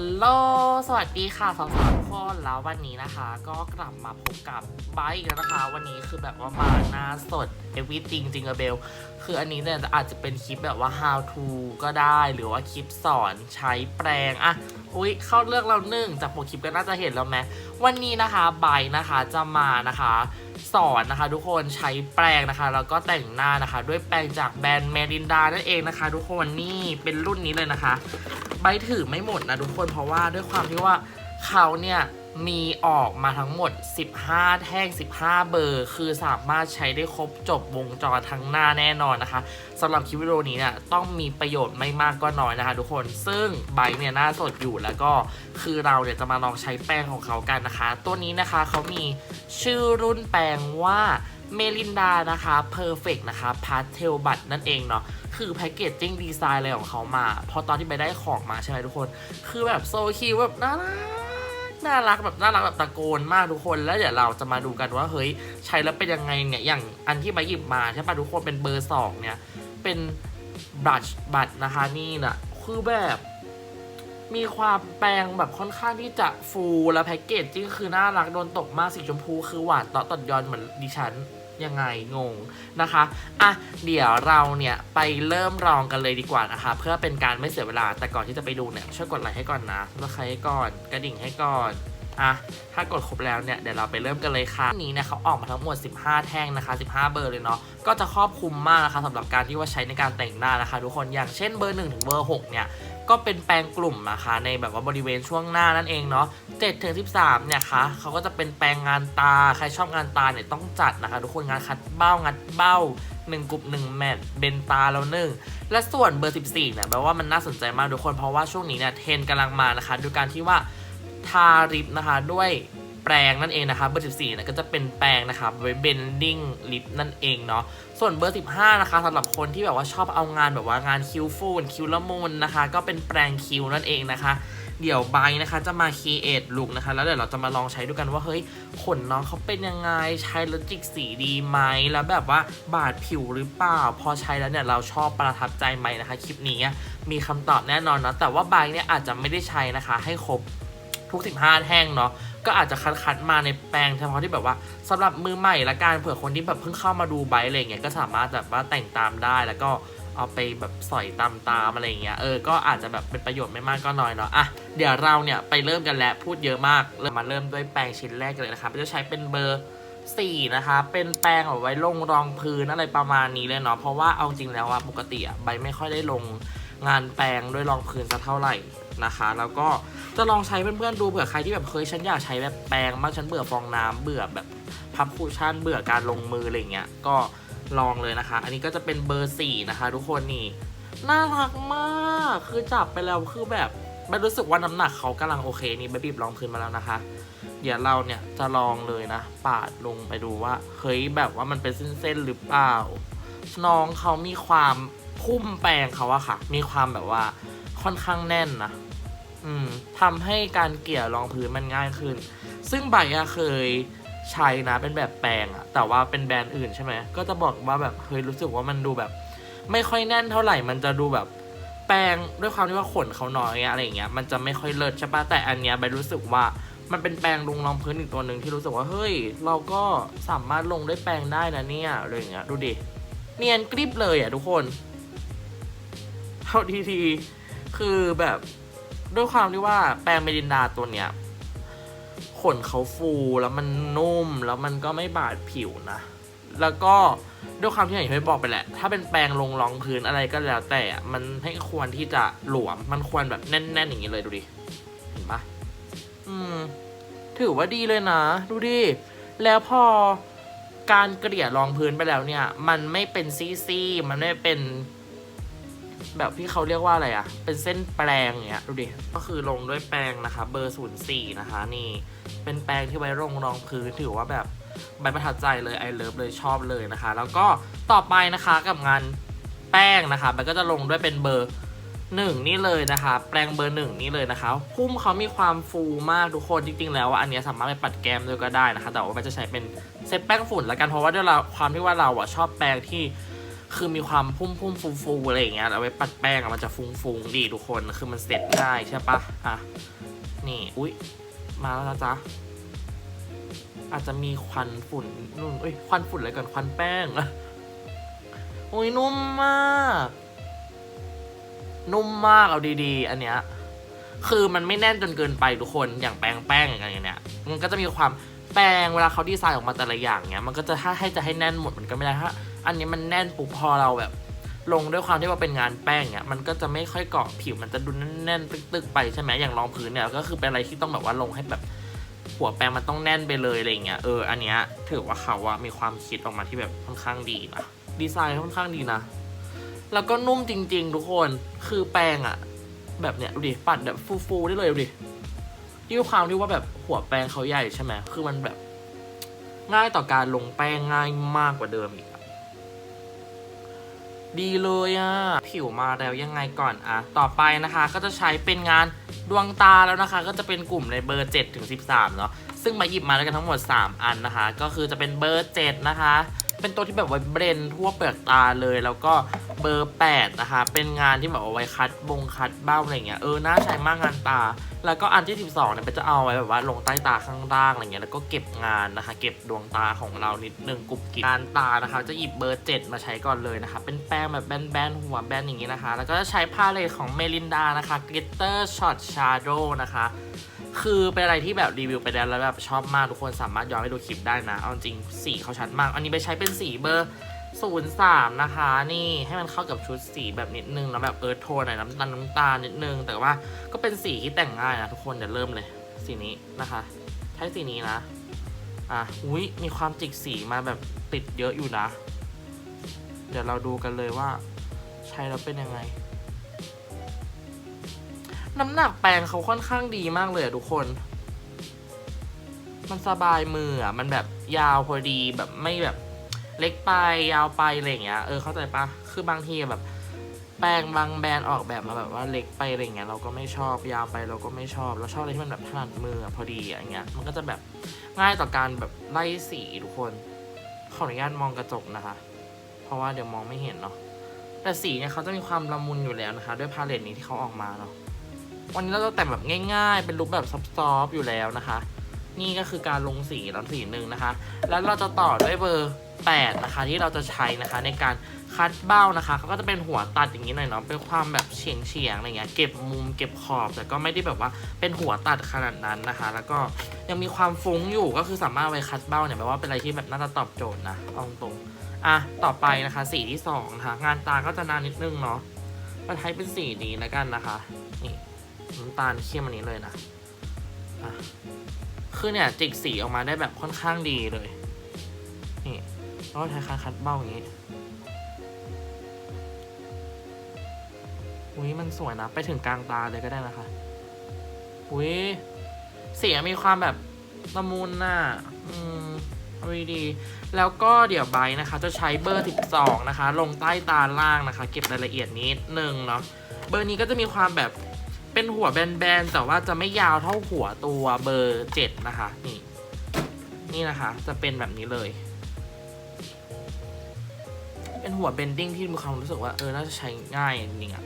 ฮัลโหล สวัสดีค่ะสาวๆทุกคนแล้ววันนี้นะคะ ก็กลับมาพบกับไบค์อีกแล้วนะคะ วันนี้คือแบบว่ามาหน้าสด everything จริงอะเบล คืออันนี้เนี่ยอาจจะเป็นคลิปแบบว่า how to ก็ได้หรือว่าคลิปสอนใช้แปรงอะอุ้ยเข้าเลือกเราหนึ่งจากปกคลิปก็น่าจะเห็นแล้วไหมวันนี้นะคะไบค์นะคะจะมานะคะ สอนนะคะ ทุกคนใช้แปรงนะคะแล้วก็แต่งหน้านะคะ ด้วยแปรงจากแบรนด์เมลินดานั่นเองนะคะ ทุกคนนี่เป็นรุ่นนี้เลยนะคะ ใบถือไม่หมดนะทุกคนเพราะว่าด้วยความที่ว่าเขาเนี่ยมีออกมาทั้งหมด 15 แท่ง 15 เบอร์ คือสามารถใช้ได้ครบจบวงจรทั้งหน้าแน่นอนนะคะสำหรับคลิปวิดีโอนี้เนี่ยต้องมีประโยชน์ไม่มากก็น้อยนะคะทุกคน ซึ่งใบเนี่ยหน้าสดอยู่แล้วก็คือเราเนี่ยจะมาลองใช้แป้งของเขากันนะคะ ตัวนี้นะคะเขามีชื่อรุ่นแปรงว่าเมลินดานะคะ Perfect นะคะพาสเทลบัตนั่นเองเนาะ คือแพคเกจจิ้งดีไซน์อะไรของเขามา พอตอนที่ไปได้ของมาใช่ไหมทุกคน คือแบบโซคิวแบบน่ารักน่ารักแบบน่ารักแบบตะโกนมากทุกคน แล้วเดี๋ยวเราจะมาดูกันว่าเฮ้ยใช้แล้วเป็นยังไงเนี่ย อย่างอันที่มาหยิบมาใช่ปะทุกคนเป็นเบอร์สองเนี่ย เป็นบลัชบัตนะคะนี่น่ะคือแบบมีความแปลงแบบค่อนข้างที่จะฟูและแพ็กเกจจิ้งคือน่ารักโดนตกมากสีชมพูคือหวานต่อต่อนยอนเหมือนดิฉัน ยังไงงงนะคะอะเดี๋ยวเราเนี่ยไปเริ่มลองกันเลยดีกว่านะคะ เพื่อเป็นการไม่เสียเวลาแต่ก่อนที่จะไปดูเนี่ยช่วยกดไลค์ให้ก่อนนะแล้วใครให้ก่อนกระดิ่งให้ก่อนอะถ้ากดครบแล้วเนี่ยเดี๋ยวเราไปเริ่มกันเลยค่ะนี้เนี่ยเขาออกมาทั้งหมด 15 แท่งนะคะ 15 เบอร์เลยเนาะก็จะครอบคลุมมากนะคะสำหรับการที่ว่าใช้ในการแต่งหน้านะคะ ทุกคนอย่างเช่นเบอร์ 1 ถึงเบอร์ 6 เนี่ย ก็เป็นแปลงกลุ่มนะคะในแบบว่าบริเวณช่วงหน้านั่นเองเนาะ7ถึง13เนี่ยคะเขาก็จะเป็นแปลงงานตาใครชอบงานตาเนี่ยต้องจัดนะคะ ทุกคนงานคัดเบ้างัดเบ้า1กลุ่ม1แมทเบนตาแล้วหนึ่งและส่วนเบอร์ 14เนี่ยแปลว่ามันน่าสนใจมากทุกคนเพราะว่าช่วงนี้เนี่ยเทรนกำลังมานะคะด้วยการที่ว่าทาลิปนะคะด้วย แปรงนั่นเองนะคะเบอร์ 14นี่ยก็จะเป็นแปรงนะคะไว้เบนดิ้งลิปนั่นเองเนาะส่วนเบอร์ 15 นะคะสำหรับคนที่แบบว่าชอบเอางานแบบว่างานคิ้วฟูนคิ้วละมุนนะคะ ก็เป็นแปรงคิ้วนั่นเองนะคะ เดี๋ยวไบร์นะคะจะมาคีเอทลุกนะคะ แล้วเดี๋ยวเราจะมาลองใช้ดูกันว่าเฮ้ยขนน้องเขาเป็นยังไงใช้แล้วจิกสีดีไหมแล้วแบบว่าบาดผิวหรือเปล่า พอใช้แล้วเนี่ยเราชอบประทับใจไหมนะคะ คลิปนี้มีคำตอบแน่นอนเนาะแต่ว่าไบร์เนี่ยอาจจะไม่ได้ใช้นะคะ ให้ครบ ทุก 15 แท่งเนาะก็อาจจะคัดๆมาในแปลงเฉพาะที่แบบว่าสำหรับมือใหม่ละกันเผื่อคนที่แบบเพิ่งเข้ามาดูไบอะไรเงี้ยก็สามารถแบบว่าแต่งตามได้แล้วก็เอาไปแบบสอยตามตามอะไรเงี้ยเออก็อาจจะแบบเป็นประโยชน์ไม่มากก็น้อยเนาะอะเดี๋ยวเราเนี่ยไปเริ่มกันแล้วพูดเยอะมากเริ่มมาเริ่มด้วยแปรงชิ้นแรกกันเลยนะครับจะใช้เป็นเบอร์สี่นะคะ เป็นแปรงเอาไว้ลงรองพื้นอะไรประมาณนี้เลยเนาะเพราะว่าเอาจริงแล้วอะปกติอะใบไม่ค่อยได้ลงงานแปรงด้วยรองพื้นสักเท่าไหร่ นะคะ แล้วก็จะลองใช้เพื่อนๆดูเผื่อใครที่แบบเคยฉันอยากใช้แบบแปรงมากฉันเบื่อฟองน้ำเบื่อแบบพับคูชั่นเบื่อการลงมืออะไรเงี้ยก็ลองเลยนะคะ อันนี้ก็จะเป็นเบอร์สี่นะคะ ทุกคนนี่น่ารักมากคือจับไปแล้วคือแบบไม่รู้สึกว่าน้ำหนักเขากำลังโอเคนี่ใบบีบลองพื้นมาแล้วนะคะ เดี๋ยวเราเนี่ยจะลองเลยนะ ปาดลงไปดูว่าเฮ้ยแบบว่ามันเป็นเส้นๆหรือเปล่าน้องเขามีความพุ่มแปรงเขาอะค่ะ มีความแบบว่าค่อนข้างแน่นนะ อืมทำให้การเกลี่ยรองพื้นมันง่ายขึ้น ซึ่งใบอะเคยใช้นะเป็นแบบแปรงอะแต่ว่าเป็นแบรนด์อื่นใช่ไหมก็จะบอกว่าแบบเคยรู้สึกว่ามันดูแบบ ไม่ค่อยแน่นเท่าไหร่มันจะดูแบบแปรงด้วยความที่ว่าขนเขาน้อยอะไรอย่างเงี้ยมันจะไม่ค่อยเลิศใช่ปะแต่อันเนี้ยใบรู้สึกว่ามันเป็นแปรงลงรองพื้นอีกตัวหนึ่งที่รู้สึกว่าเฮ้ย เราก็สามารถลงด้วยแปรงได้นะเนี่ยอะไรอย่างเงี้ยดูดิเนียนกริบเลยอะทุกคนเท่าทีทีคือแบบ ด้วยความที่ว่าแปรงเมลินดาตัวเนี้ยขนเขาฟูแล้วมันนุ่มแล้วมันก็ไม่บาดผิวนะ แล้วก็ด้วยความที่อย่างที่บอกไปแหละ ถ้าเป็นแปรงลงรองพื้นอะไรก็แล้วแต่ มันให้ควรที่จะหลวม มันควรแบบแน่น ๆ อย่างนี้เลยดูดิ เห็นปะอืม ถือว่าดีเลยนะ ดูดิ แล้วพอการเกลี่ยรองพื้นไปแล้วเนี่ย มันไม่เป็นซี่ๆมันไม่เป็น แบบที่เขาเรียกว่าอะไรอะเป็นเส้นแปรงอย่างเงี้ยดูดิ ก็คือลงด้วยแปรงนะคะ เบอร์ศูนย์สี่นะคะ นี่ เป็นแปรงที่ไว้ลงรองพื้นถือว่าแบบใบประทับใจเลยไอเลิฟเลยชอบเลยนะคะ แล้วก็ต่อไปนะคะกับงานแป้งนะคะมันก็จะลงด้วยเป็นเบอร์หนึ่งนี่เลยนะคะ แปรงเบอร์หนึ่งนี่เลยนะคะพุ่มเขามีความฟูมากทุกคนจริงๆ แล้วอะอันนี้สามารถไปปัดแก้มด้วยก็ได้นะคะ แต่ว่ามันจะใช้เป็นเซตแป้งฝุ่นละกันเพราะว่าด้วยเราความที่ว่าเราอะชอบแปรงที่ คือมีความพุ่มพุ่มฟูฟูๆอะไรอย่างเงี้ยเอาไว้ปัดแป้งอะมันจะฟุ้งฟุ้งๆดีทุกคนคือมันเสร็จง่ายใช่ปะอะนี่อุ้ยมาแล้วนะจ๊ะอาจจะมีควันฝุ่นนู่นเอ้ยควันฝุ่นอะไรก่อนควันแป้งอะโอ้ยนุ่มมาก นุ่มมากเอาดีๆ อันเนี้ยคือมันไม่แน่นจนเกินไปทุกคนอย่างแป้งแป้งอย่างเงี้ยมันก็จะมีความ แป้งเวลาเขาดีไซน์ออกมาแต่ละอย่างเนี้ยมันก็จะถ้าให้จะให้แน่นหมดมันก็ไม่ได้ถ้าอันนี้มันแน่นปุ๊บพอเราแบบ ลงด้วยความที่ว่าเป็นงานแป้งเนี้ยมันก็จะไม่ค่อยเกาะผิวมันจะดูแน่นๆตึกๆไปใช่ไหมอย่างรองพื้นเนี่ยก็คือเป็นอะไรที่ต้องแบบว่าลงให้แบบหัวแปรงมันต้องแน่นไปเลยอะไรเงี้ยเอออันเนี้ยถือว่าเขาอะมีความคิดออกมาที่แบบค่อนข้างดีนะดีไซน์ค่อนข้างดีนะ แล้วก็นุ่มจริง ๆ ทุกคนคือแปรงอะแบบเนี้ยดูดิปัดแบบฟูๆได้เลยดูดิ ด้วยความที่ว่าแบบหัวแปรงเขาใหญ่ใช่ไหมคือมันแบบง่ายต่อการลงแป้งง่ายมากกว่าเดิมอีกดีเลยอะผิวมาแล้วยังไงก่อนอะต่อไปนะคะก็จะใช้เป็นงานดวงตาแล้วนะคะ ก็จะเป็นกลุ่มในเบอร์7ถึง13เนาะซึ่งมาหยิบมาแล้วกันทั้งหมด 3 อันนะคะ ก็คือจะเป็นเบอร์7นะคะ เป็นตัวที่แบบไว้เบรนทั่วเปลือกตาเลย แล้วก็ เบอร์ 8 นะคะ เป็นงานที่แบบเอาไว้คัดบงคัดเบ้าอะไรเงี้ย เออ น่าใช้มากงานตา แล้วก็อันที่ 12เนี่ยเป็นจะเอาไว้แบบว่าลงใต้ตาข้างล่างอะไรเงี้ย แล้วก็เก็บงานนะคะ เก็บดวงตาของเรานิดนึงกรุบกริบงานตานะคะ จะหยิบเบอร์ 7 มาใช้ก่อนเลยนะคะ เป็นแป้งแบบแบนๆหัวแบนอย่างงี้นะคะ แล้วก็จะใช้พาเลตของเมลินดานะคะ Glitter Shot Shadow นะคะคือเป็นอะไรที่แบบรีวิวไปแล้วแล้วแบบชอบมากทุกคนสามารถย้อนไปดูคลิปได้นะ เอาจริงสีเขาชัดมาก อันนี้ไปใช้เป็นสีเบอร์ 03 นะคะ นี่ให้มันเข้ากับชุดสีแบบนิดนึงแล้วแบบเอิร์ธโทนหน่อยน้ำตาลน้ำตาลนิดนึง แต่ว่าก็เป็นสีที่แต่งง่ายนะทุกคนเดี๋ยวเริ่มเลย สีนี้นะคะ ใช้สีนี้นะ อะอุ้ยมีความจิกสีมาแบบติดเยอะอยู่นะ เดี๋ยวเราดูกันเลยว่า ใช้แล้วเป็นยังไง น้ำหนักแปรงเขาค่อนข้างดีมากเลยอะทุกคน มันสบายมืออะมันแบบยาวพอดีแบบไม่แบบ เล็กไปยาวไปอะไรอย่างเงี้ยเออเข้าใจปะคือบางทีแบบแปรงบางแบรนด์ออกแบบมาแบบว่าเล็กไปอะไรอย่างเงี้ยเราก็ไม่ชอบยาวไปเราก็ไม่ชอบเราชอบอะไรที่มันแบบถนัดมือพอดีอะอย่างเงี้ยมันก็จะแบบง่ายต่อการแบบไล่สีทุกคนขออนุญาตมองกระจกนะคะ เพราะว่าเดี๋ยวมองไม่เห็นเนาะแต่สีเนี่ยเขาจะมีความละมุนอยู่แล้วนะคะ ด้วยพาเลตนี้ที่เขาออกมาเนาะวันนี้เราจะแต่งแบบง่าย ๆ เป็นลุคแบบซอฟๆอยู่แล้วนะคะ นี่ก็คือการลงสีแล้วสีหนึ่งนะคะ แล้วเราจะต่อด้วยเบอร์ 8 นะคะ ที่เราจะใช้นะคะในการคัดเบ้านะคะเขาก็จะเป็นหัวตัดอย่างนี้หน่อยเนาะเป็นความแบบเฉียงเฉียงอะไรเงี้ยเก็บมุมเก็บขอบแต่ก็ไม่ได้แบบว่าเป็นหัวตัดขนาดนั้นนะคะ แล้วก็ยังมีความฟุ้งอยู่ก็คือสามารถไว้คัดเบ้าเนี่ยแปลว่าเป็นอะไรที่แบบน่าจะตอบโจทย์นะเอาตรงอะต่อไปนะคะสีที่สองนะคะงานตาก็จะนานนิดนึงเนาะมาใช้เป็นสีนี้แล้วกันนะคะนี่น้ำตาลเข้มอันนี้เลยนะอะคือเนี่ยจิกสีออกมาได้แบบค่อนข้างดีเลยนี่ แล้วก็ใช้คัดคัดเบ้าอย่างนี้อุ้ยมันสวยนะ ไปถึงกลางตาเลยก็ได้นะคะอุ้ยเสียงมีความแบบละมุนน่ะ อืมเอาดี แล้วก็เดี๋ยวไบนะคะ จะใช้เบอร์ 12 นะคะ ลงใต้ตาล่างนะคะ เก็บรายละเอียดนิดนึงเนาะ เบอร์นี้ก็จะมีความแบบเป็นหัวแบนๆ แต่ว่าจะไม่ยาวเท่าหัวตัวเบอร์เจ็ดนะคะ นี่ นี่นะคะ จะเป็นแบบนี้เลย เป็นหัวเบนดิ้งที่มีความรู้สึกว่าเออน่าจะใช้ง่ายจริงๆอะ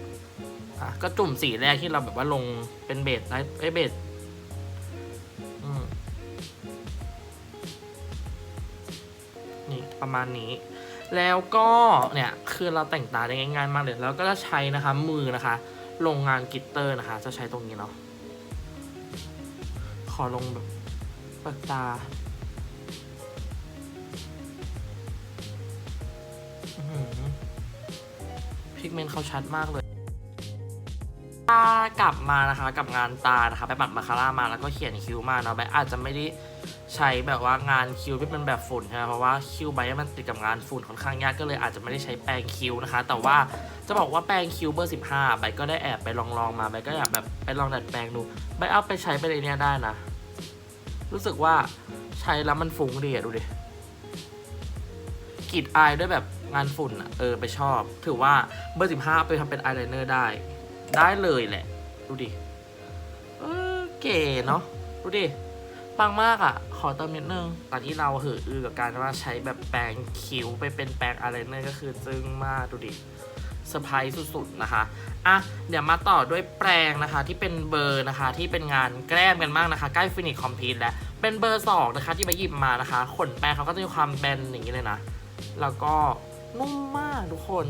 อะก็จุ่มสีแรกที่เราแบบว่าลงเป็นเบสไลท์ไอเบสนี่ประมาณนี้ แล้วก็เนี่ยคือเราแต่งตาได้ง่ายๆมากเลยแล้วก็จะใช้นะคะมือนะคะ ลงงานกิตเตอร์นะคะ จะใช้ตรงนี้เนาะขอลงแบบปากตา พิกเมนต์เขาชัดมากเลยตากลับมานะคะกับงานตานะคะไปปัดมาคาร่ามาแล้วก็เขียนคิ้วมาเนาะแบบอาจจะไม่ได้ใช้แบบว่างานคิ้วที่เป็นแบบฝุ่นใช่ไหมเพราะว่าคิ้วใบมันติดกับงานฝุ่นค่อนข้างยากก็เลยอาจจะไม่ได้ใช้แปรงคิ้วนะคะ แต่ว่าจะบอกว่าแปรงคิ้วเบอร์ 15ใบก็ได้แอบไปลองๆมาใบก็อยากแบบไปลองดัดแปลงดูใบเอาไปใช้ไปเลยเนี่ยได้นะ รู้สึกว่าใช้แล้วมันฟุ้งดีอะดูดิกรีดอายด้วยแบบ งานฝุ่นอะเออไปชอบ ถือว่าเบอร์15ไปทำเป็นอายไลเนอร์ได้ ได้เลยแหละ ดูดิ เออเก๋เนาะดูดิปังมากอะ่ะ ขอเติมนิดนึง ตอนที่เราหืออือกับการว่าใช้แบบแปรงคิ้วไปเป็นแปรงอะไรเนี่ยก็คือจึ้งมากดูดิเซอร์ไพรส์สุดๆนะคะ อะ เดี๋ยวมาต่อด้วยแปรงนะคะ ที่เป็นเบอร์นะคะที่เป็นงานแกล้มกันมากนะคะ ใกล้ฟินิชคอมพลีทแล้ว เป็นเบอร์สองนะคะที่ไปหยิบมานะคะ ขนแปรงเขาก็จะมีความแบนอย่างนี้เลยนะ แล้วก็ นุ่มมากทุกคน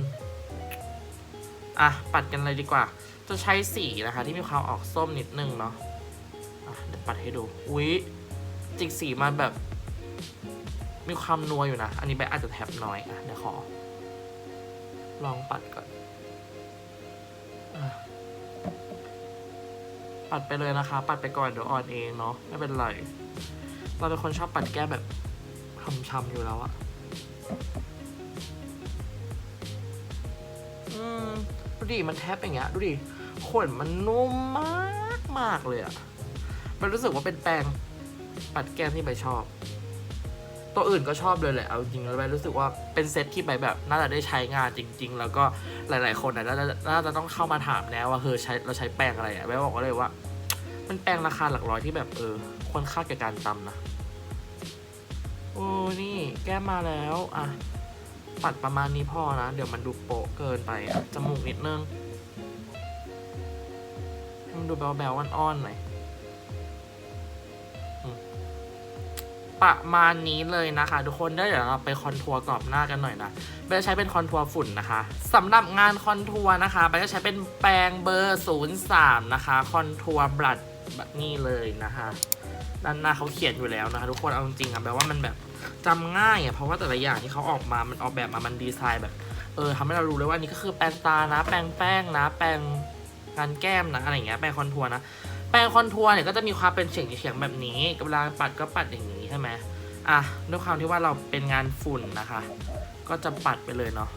อะ ปัดกันเลยดีกว่า จะใช้สีนะคะ ที่มีความออกส้มนิดนึงเนาะอะเดี๋ยวปัดให้ดู อุ๊ย จิกสีมันแบบ มีความนัวอยู่นะ อันนี้แบบอาจจะแทบน้อย อะ เดี๋ยวขอ ลองปัดก่อนอปัดไปเลยนะคะ ปัดไปก่อนเดี๋ยวอ่อนเองเนาะ ไม่เป็นไร เราเป็นคนชอบปัดแก้แบบช้ำๆอยู่แล้วอะ อืมดูดิมันแทบอย่างเงี้ยดูดิขนมันนุ่มมากมากเลยอะมันรู้สึกว่าเป็นแปรงปัดแก้มที่ใบชอบ ตัวอื่นก็ชอบเลยแหละเอาจริงแล้วใบรู้สึกว่าเป็นเซตที่ใบแบบน่าจะได้ใช้งานจริง ๆ แล้วก็หลาย ๆ คนน่ะน่าจะน่าจะต้องเข้ามาถามแน่ว่าเฮ้ยใช้เราใช้แปรงอะไรอะใบบอกเลยว่า มันแปรงราคาหลักร้อยที่แบบเออควรค่าแก่การจำนะโอ้นี่แก้มมาแล้ว อะ ปัดประมาณนี้พอนะ เดี๋ยวมันดูโปะเกินไป จมูกนิดนึงให้มันดูแบวๆอ่อนๆหน่อยประมาณนี้เลยนะคะ ทุกคนเดี๋ยวเราไปคอนทัวร์กรอบหน้ากันหน่อยนะเบลใช้เป็นคอนทัวร์ฝุ่นนะคะสำหรับงานคอนทัวร์นะคะเบลจะใช้เป็นแปรงเบอร์ 03 นะคะ คอนทัวร์บลัดแบบนี้เลยนะคะ ด้านหน้าเขาเขียนอยู่แล้วนะคะทุกคนเอาจริงๆอะแปลว่ามันแบบจำง่ายอะเพราะว่าแต่ละอย่างที่เขาออกมา มันออกแบบมา มันดีไซน์แบบ เออทำให้เรารู้เลยว่านี่ก็คือแปรงตานะ แปรงแป้งนะ แปรงงานแก้มนะอะไรอย่างเงี้ย แปรงคอนทัวร์นะ แปรงคอนทัวร์เนี่ยก็จะมีความเป็นเฉียงเฉียงแบบนี้เวลาปัดก็ปัดอย่างนี้ใช่ไหมอะด้วยความที่ว่าเราเป็นงานฝุ่นนะคะ ก็จะปัดไปเลยเนาะ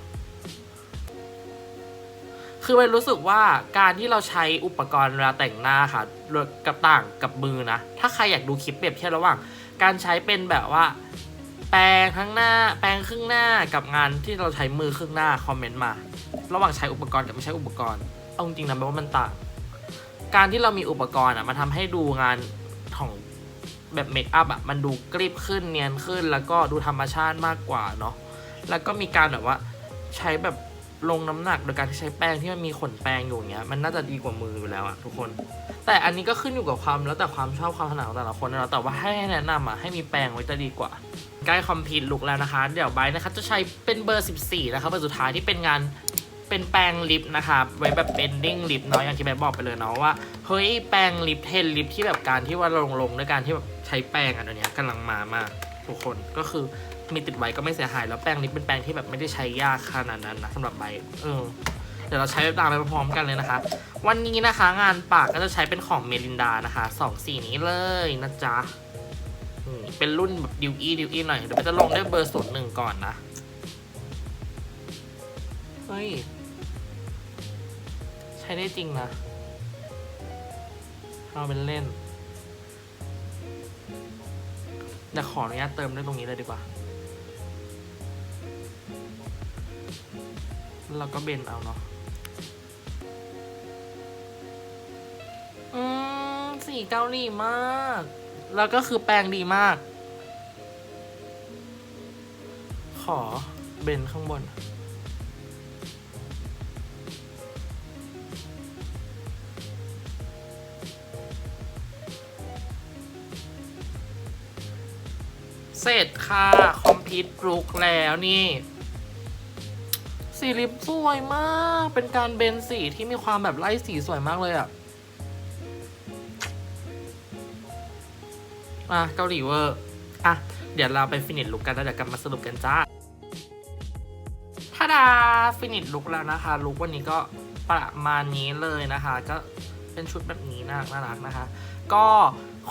คือมันรู้สึกว่าการที่เราใช้อุปกรณ์เวลาแต่งหน้าค่ะกับต่างกับมือนะ ถ้าใครอยากดูคลิปเปรียบเทียบระหว่าง การใช้เป็นแบบว่า แปรงทั้งหน้า แปรงครึ่งหน้ากับงานที่เราใช้มือครึ่งหน้าคอมเมนต์มา ระหว่างใช้อุปกรณ์กับไม่ใช้อุปกรณ์ เอาจริงๆนะแปลว่ามันต่าง การที่เรามีอุปกรณ์อะมันทำให้ดูงานของแบบเมคอัพอะมันดูกริบขึ้นเนียนขึ้น แล้วก็ดูธรรมชาติมากกว่าเนาะแล้วก็มีการแบบว่าใช้แบบ ลงน้ำหนักโดยการที่ใช้แป้งที่มันมีขนแป้งอยู่เงี้ยมันน่าจะดีกว่ามืออยู่แล้วอะทุกคน แต่อันนี้ก็ขึ้นอยู่กับความแล้วแต่ความชอบความถนัดของแต่ละคนนะแต่ว่าให้แนะนำอะให้มีแปรงไว้จะดีกว่าใกล้คอมพิวลุกแล้วนะคะ เดี๋ยวไบนะคะจะใช้เป็นเบอร์ 14 นะคะเบอร์สุดท้ายที่เป็นงานเป็นแปรงลิปนะคะไว้แบบเป็นดิ้งลิปเนาะอย่างที่แบร์บอกไปเลยเนาะว่าเฮ้ยแปรงลิปเทนลิปที่แบบการที่ว่าลงลงด้วยการที่แบบใช้แปรงอันเนี้ยกำลังมามากทุกคนก็คือ มีติดไว้ก็ไม่เสียหายแล้วแปรงลิปเป็นแปรงที่แบบไม่ได้ใช้ยากขนาดนั้นนะสำหรับไบเออเดี๋ยวเราใช้ตามไปพร้อมกันเลยนะคะ วันนี้นะคะงานปากก็จะใช้เป็นของเมลินดานะคะสองสีนี้เลยนะจ๊ะเป็นรุ่นแบบดิวอี้ดิวอี้หน่อยเดี๋ยวไปจะลงด้วยเบอร์ศูนย์หนึ่งก่อนนะเฮ้ย ใช้ได้จริงนะเอาเป็นเล่นเดี๋ยวขออนุญาตเติมด้วยตรงนี้เลยดีกว่า แล้วก็เบนเอาเนาะอืมสีเกาหลีมาก แล้วก็คือแปรงดีมาก ขอเบนข้างบน เสร็จค่ะ คอมพิวต์ลุกแล้วนี่ สีลิปสวยมาก เป็นการเบนสีที่มีความแบบไล่สีสวยมากเลยอะอะเกาหลีเวอร์ อะ เดี๋ยวเราไปฟินิชลุกกันแล้วเดี๋ยวกลับมาสรุปกันจ้าถ้าดาฟินิชลุกแล้วนะคะ ลุกวันนี้ก็ประมาณนี้เลยนะคะ ก็เป็นชุดแบบนี้น่ารักน่ารักนะคะ ก็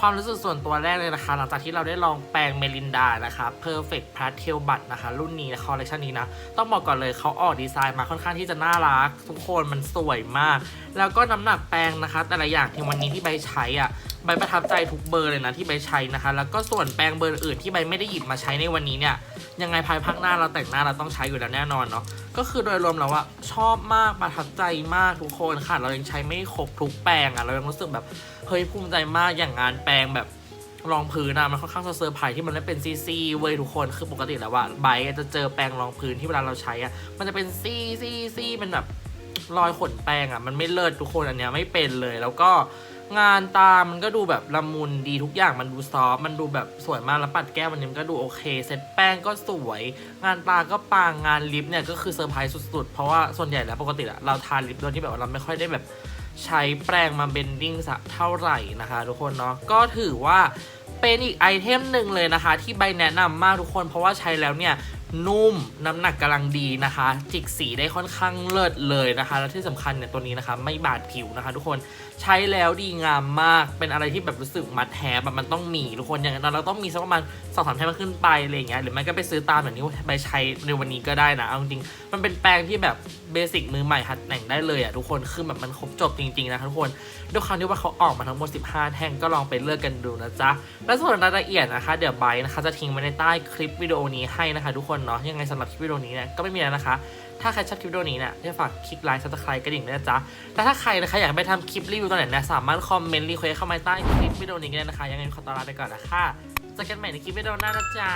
ความรู้สึกส่วนตัวแรกเลยนะคะ หลังจากที่เราได้ลองแปรงเมลินดานะคะ Perfect Pastel Butt นะคะ รุ่นนี้คอลเลคชันนี้นะ ต้องบอกก่อนเลยเขาออกดีไซน์มาค่อนข้างที่จะน่ารัก ทุกคนมันสวยมาก แล้วก็น้ำหนักแปรงนะคะ แต่ละอย่างที่วันนี้ที่ใบใช้อะใบประทับใจทุกเบอร์เลยนะที่ใบใช้นะคะ แล้วก็ส่วนแปรงเบอร์อื่นที่ใบไม่ได้หยิบมาใช้ในวันนี้เนี่ยยังไงภายภาคหน้าเราแต่งหน้าเราต้องใช้อยู่แล้วแน่นอนเนาะก็คือโดยรวมแล้วว่าชอบมากประทับใจมากทุกคนค่ะ เรายังใช้ไม่ครบทุกแปรงอะ่ะเรายังรู้สึกแบบ เฮ้ยภูมิใจมากอย่างงานแปรงแบบรองพื้นอะมันค่อนข้างจะเซอร์ไพรส์ที่มันไม่เป็นซี่ๆเว้ยทุกคนคือปกติแล้วว่าไบร์จะเจอแปรงรองพื้นที่เวลาเราใช้อะมันจะเป็นซีซีซี่เป็นแบบรอยขนแปรงอะมันไม่เลิศทุกคนอันเนี้ยไม่เป็นเลย แล้วก็งานตามันก็ดูแบบละมุนดีทุกอย่างมันดูซอฟมันดูแบบสวยมากแล้วปัดแก้มมันก็ดูโอเค เซ็ตแป้งก็สวย งานตาก็ปังงานลิปเนี่ยก็คือเซอร์ไพรส์สุดๆ เพราะว่าส่วนใหญ่แล้วปกติอะเราทาลิปโดยที่แบบว่าเราไม่ค่อยได้แบบ ใช้แปรงมาเบนดิ้งสักเท่าไหร่นะคะทุกคนเนาะก็ถือว่าเป็นอีกไอเทมหนึ่งเลยนะคะ ที่ใบแนะนำมากทุกคน เพราะว่าใช้แล้วเนี่ยนุ่มน้ำหนักกำลังดีนะคะ จิกสีได้ค่อนข้างเลิศเลยนะคะ และที่สำคัญเนี่ยตัวนี้นะคะ ไม่บาดผิวนะคะ ทุกคนใช้แล้วดีงามมากเป็นอะไรที่แบบรู้สึกมัดแทบบมันต้องมีทุกคนอย่างนั้นเราต้องมีสักประมาณสองสามแท่งขึ้นไปอะไรอย่างเงี้ยหรือไม่ก็ไปซื้อตามแบบนี้ไปใช้ในวันนี้ก็ได้นะเอาจริงมันเป็นแปรงที่แบบเบสิกมือใหม่หัดแต่งได้เลยอะทุกคนคือแบบมันครบจบจริงๆนะทุกคนด้วยความที่ว่าเขาออกมาทั้งหมด 15 แท่งก็ลองไปเลือกกันดูนะจ๊ะและส่วนรายละเอียดนะคะ เดี๋ยวไบร์นะคะจะทิ้งไว้ในใต้คลิปวิดีโอนี้ให้นะคะ ทุกคนเนาะยังไงสำหรับคลิปวิดีโอนี้เนี่ยก็ไม่มีแล้วนะคะถ้าใครชอบคลิปวิดีโอนี้เนี่ยจะฝากคลิกไลค์ซับสไครต์กระดิ่งด้วยนะจ๊ะและถ้าใครนะคะอยากไปทำคลิปรีวิวตอนไหนเนี่ยสามารถคอมเมนต์รีเควสเข้ามาใต้คลิปวิดีโอนี้ก็ได้นะคะ ยังไงขอตัวลาไปก่อนนะคะเจอกันใหม่ในคลิปวิดีโอหน้านะจ๊ะ